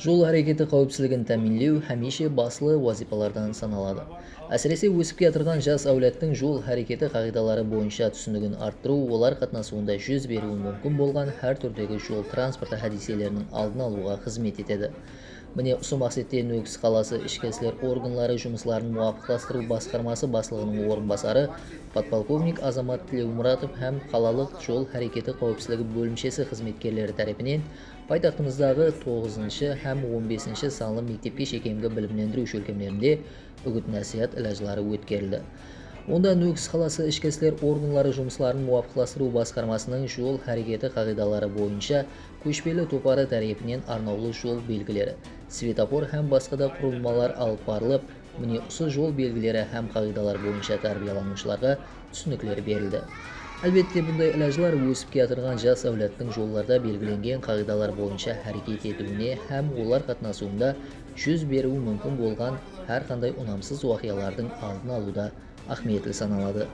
жол әрекеті қауіпсіздігін тәминлеу һәмише баслы вазипалардан саналады. Әсіресе өсіп келатырған жас әулеттің жол әрекеті қағидалары бойынша түсінігін арттыру олар қатынасуында жүз беруі мүмкін болған әр түрдегі жол транспорты хадиселерінің алдын алуға қызмет етеді. Міне осы мақсатте нөкіс қаласы ішкі істер органлары жұмысларын муафиқластыру басқармасы басшылығының орынбасары подполковник азамат тілеумұратов һәм қалалық жол әрекеті қауіпсіздігі бөлімшесі қызметкерлері тарапынан пайтақтымыздағы 9 һәм 15 санлы мектепке шекемгі білімлендіру шөлкемлерінде үгіт насихат іләжлары өткерілді. Онда нөкіс қаласы ішкі істер органлары жұмысларын муафиқластыру басқармасының жол әрекеті қағидалары бойынша көшпелі топары тарапынан арнаулы жол белгілері светофор һәм басқа да құрылмалар алып барылып міне осы жол белгілері һәм қағидалар бойынша тәрбиеланушыларға түсініктер берілді. Әлбетте бұндай іләжлар өсіп келатырған жас әулеттің жолдарда белгіленген қағидалар бойынша әрекет етуіне һәм олар қатынасуында жүз беруі мүмкін болған әрқандай ұнамсыз уақиялардың алдын алуда ахметлі саналады.